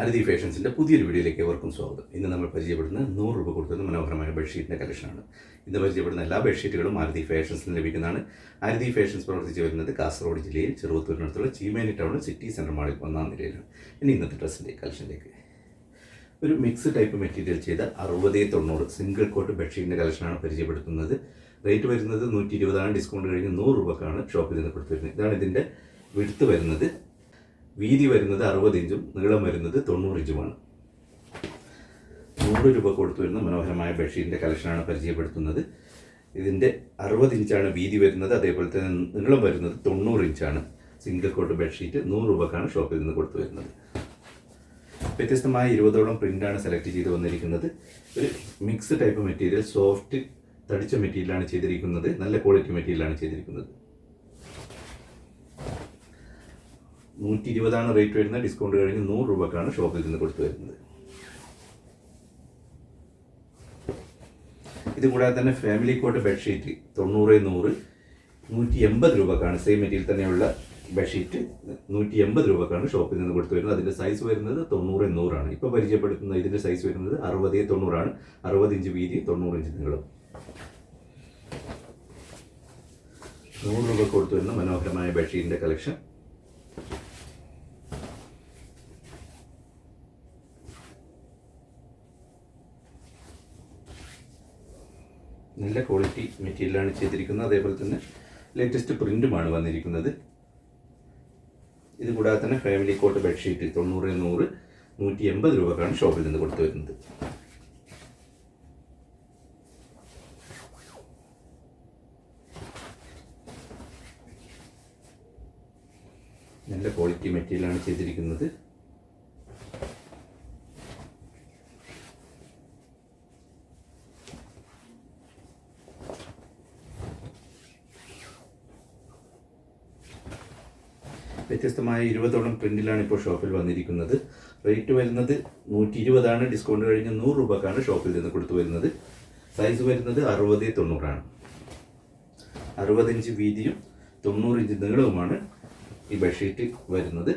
ആരതി ഫാഷൻസിന്റെ പുതിയൊരു വീഡിയോയിലേക്ക് ഏവർക്കും സ്വാഗതം. ഇന്ന് നമ്മൾ പരിചയപ്പെടുന്ന നൂറ് രൂപ കൊടുക്കുന്ന മനോഹരമായ ബെഡ്ഷീറ്റിന്റെ കളക്ഷനാണ്. ഇന്ന് പരിചയപ്പെടുന്ന എല്ലാ ബെഡ്ഷീറ്റുകളും അരുതി ഫാഷൻസിൽ ലഭിക്കുന്നതാണ്. അരുതി ഫാഷൻസ് പ്രവർത്തിച്ച് വരുന്നത് കാസർഗോഡ് ജില്ലയിൽ ചെറുവത്തൂരിനടുത്തുള്ള ചീമേനി ടൗൺ സിറ്റി സെന്റർ മാളിൽ ഒന്നാം നിലയിലാണ്. ഇനി ഇന്നത്തെ ഡ്രസ്സിന്റെ കളക്ഷനിലേക്ക്. ഒരു മിക്സ് ടൈപ്പ് മെറ്റീരിയൽ ചെയ്ത അറുപത് തൊണ്ണൂറ് സിംഗിൾ കോട്ട് ബെഡ്ഷീറ്റിന്റെ കളക്ഷനാണ് പരിചയപ്പെടുത്തുന്നത്. റേറ്റ് വരുന്നത് നൂറ്റി ഇരുപതാണ്. ഡിസ്കൗണ്ട് കഴിഞ്ഞ് നൂറ് രൂപക്കാണ് ഷോപ്പിൽ നിന്ന് കൊടുത്തിരുന്നത്. ഇതാണ് ഇതിന്റെ വിടുത്ത് വരുന്നത്. വീതി വരുന്നത് അറുപത് ഇഞ്ചും നീളം വരുന്നത് തൊണ്ണൂറ് ഇഞ്ചുമാണ്. നൂറ് രൂപ കൊടുത്തു വരുന്ന മനോഹരമായ ബെഡ്ഷീറ്റിന്റെ കളക്ഷനാണ് പരിചയപ്പെടുത്തുന്നത്. ഇതിന്റെ അറുപത് ഇഞ്ചാണ് വീതി വരുന്നത്. അതേപോലെ തന്നെ നീളം വരുന്നത് തൊണ്ണൂറ് ഇഞ്ചാണ്. സിംഗിൾ കോട്ട് ബെഡ്ഷീറ്റ് നൂറ് രൂപക്കാണ് ഷോപ്പിൽ നിന്ന് കൊടുത്തു വരുന്നത്. വ്യത്യസ്തമായ ഇരുപതോളം പ്രിന്റാണ് സെലക്ട് ചെയ്ത് വന്നിരിക്കുന്നത്. ഒരു മിക്സ് ടൈപ്പ് മെറ്റീരിയൽ സോഫ്റ്റ് തടിച്ച മെറ്റീരിയലാണ് ചെയ്തിരിക്കുന്നത്. നല്ല ക്വാളിറ്റി മെറ്റീരിയലാണ് ചെയ്തിരിക്കുന്നത്. നൂറ്റി ഇരുപതാണ് റേറ്റ് വരുന്നത്. ഡിസ്കൗണ്ട് കഴിഞ്ഞ് നൂറ് രൂപക്കാണ് ഷോപ്പിൽ നിന്ന് കൊടുത്തു വരുന്നത്. ഇത് കൂടാതെ തന്നെ ഫാമിലി കോട്ട് ബെഡ്ഷീറ്റ് തൊണ്ണൂറ് നൂറ് നൂറ്റി എൺപത് രൂപക്കാണ് സെയിം മെറ്റീരിയൽ തന്നെയുള്ള ബെഡ്ഷീറ്റ് നൂറ്റി എൺപത് രൂപക്കാണ് ഷോപ്പിൽ നിന്ന് കൊടുത്തു വരുന്നത്. അതിന്റെ സൈസ് വരുന്നത് തൊണ്ണൂറ് നൂറാണ്. ഇപ്പോൾ പരിചയപ്പെടുത്തുന്ന ഇതിന്റെ സൈസ് വരുന്നത് അറുപത് തൊണ്ണൂറാണ്. അറുപത് ഇഞ്ച് വീതി തൊണ്ണൂറ് ഇഞ്ച് നീളം. നൂറ് രൂപ കൊടുത്തു വരുന്ന മനോഹരമായ ബെഡ്ഷീറ്റിന്റെ കളക്ഷൻ നല്ല ക്വാളിറ്റി മെറ്റീരിയലാണ് ചെയ്തിരിക്കുന്നത്. അതേപോലെ തന്നെ ലേറ്റസ്റ്റ് പ്രിന്റുമാണ് വന്നിരിക്കുന്നത്. ഇത് കൂടാതെ തന്നെ ഫാമിലി കോട്ട് ബെഡ്ഷീറ്റ് തൊണ്ണൂറ് നൂറ് നൂറ്റി എൺപത് രൂപക്കാണ് ഷോപ്പിൽ നിന്ന് കൊടുത്തു വരുന്നത്. നല്ല ക്വാളിറ്റി മെറ്റീരിയലാണ് ചെയ്തിരിക്കുന്നത്. വ്യത്യസ്തമായ ഇരുപതോളം പ്രിന്റിലാണ് ഇപ്പോൾ ഷോപ്പിൽ വന്നിരിക്കുന്നത്. റേറ്റ് വരുന്നത് നൂറ്റി ഇരുപതാണ് ഡിസ്കൗണ്ട് കഴിഞ്ഞ് നൂറ് രൂപക്കാണ് ഷോപ്പിൽ നിന്ന് കൊടുത്തു വരുന്നത്. സൈസ് വരുന്നത് അറുപത് തൊണ്ണൂറാണ്. അറുപത് ഇഞ്ച് വീതിയും തൊണ്ണൂറ് ഇഞ്ച് നീളവുമാണ് ഈ ബെഡ്ഷീറ്റ് വരുന്നത്.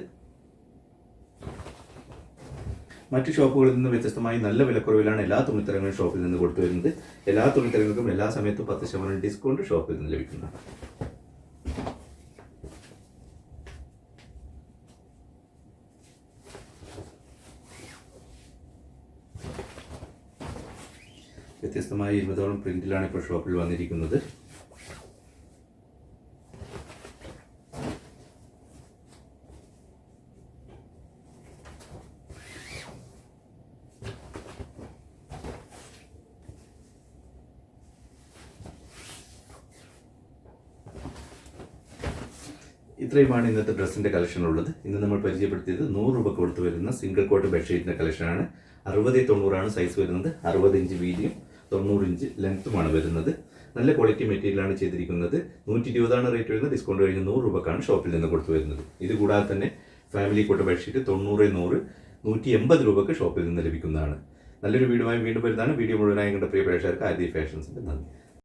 മറ്റ് ഷോപ്പുകളിൽ നിന്ന് വ്യത്യസ്തമായി നല്ല വിലക്കുറവിലാണ് എല്ലാ തുണിത്തരങ്ങളും ഷോപ്പിൽ നിന്ന് കൊടുത്തു വരുന്നത്. എല്ലാ തുണിത്തരങ്ങൾക്കും എല്ലാ സമയത്തും പത്ത് ശതമാനം ഡിസ്കൗണ്ട് ഷോപ്പിൽ നിന്ന് ലഭിക്കുന്നതാണ്. വ്യത്യസ്തമായ ഇരുപതോളം പ്രിന്റിലാണ് ഇപ്പോൾ ഷോപ്പിൽ വന്നിരിക്കുന്നത്. ഇത്രയുമാണ് ഇന്നത്തെ ഡ്രസ്സിന്റെ കളക്ഷൻ ഉള്ളത് ഇന്ന് നമ്മൾ പരിചയപ്പെടുത്തിയത് നൂറ് രൂപ കൊടുത്തു വരുന്ന സിംഗിൾ കോട്ട് ബെഡ്ഷീറ്റിന്റെ കളക്ഷനാണ്. അറുപത് തൊണ്ണൂറാണ് സൈസ് വരുന്നത്. അറുപത് ഇഞ്ച് വീതിയും തൊണ്ണൂറ് ഇഞ്ച് ലെങ്ത്തുമാണ് വരുന്നത്. നല്ല ക്വാളിറ്റി മെറ്റീരിയലാണ് ചെയ്തിരിക്കുന്നത്. നൂറ്റി ഇരുപതാണ് റേറ്റ് വരുന്നത്. ഡിസ്കൗണ്ട് കഴിഞ്ഞ് നൂറ് രൂപക്കാണ് ഷോപ്പിൽ നിന്ന് കൊടുത്തു വരുന്നത്. ഇത് കൂടാതെ തന്നെ ഫാമിലി കോട്ട് ബെഡ്ഷീറ്റ് തൊണ്ണൂറ് നൂറ് നൂറ്റി എൺപത് രൂപക്ക് ഷോപ്പിൽ നിന്ന് ലഭിക്കുന്നതാണ്. നല്ലൊരു വീഡിയോയുമായി വീണ്ടും വരുന്നതാണ്. വീഡിയോ മുഴുവനായി കണ്ട പ്രിയ പ്രേക്ഷകർക്ക് ആദ്യ ഫാഷൻസിന്റെ നന്ദി.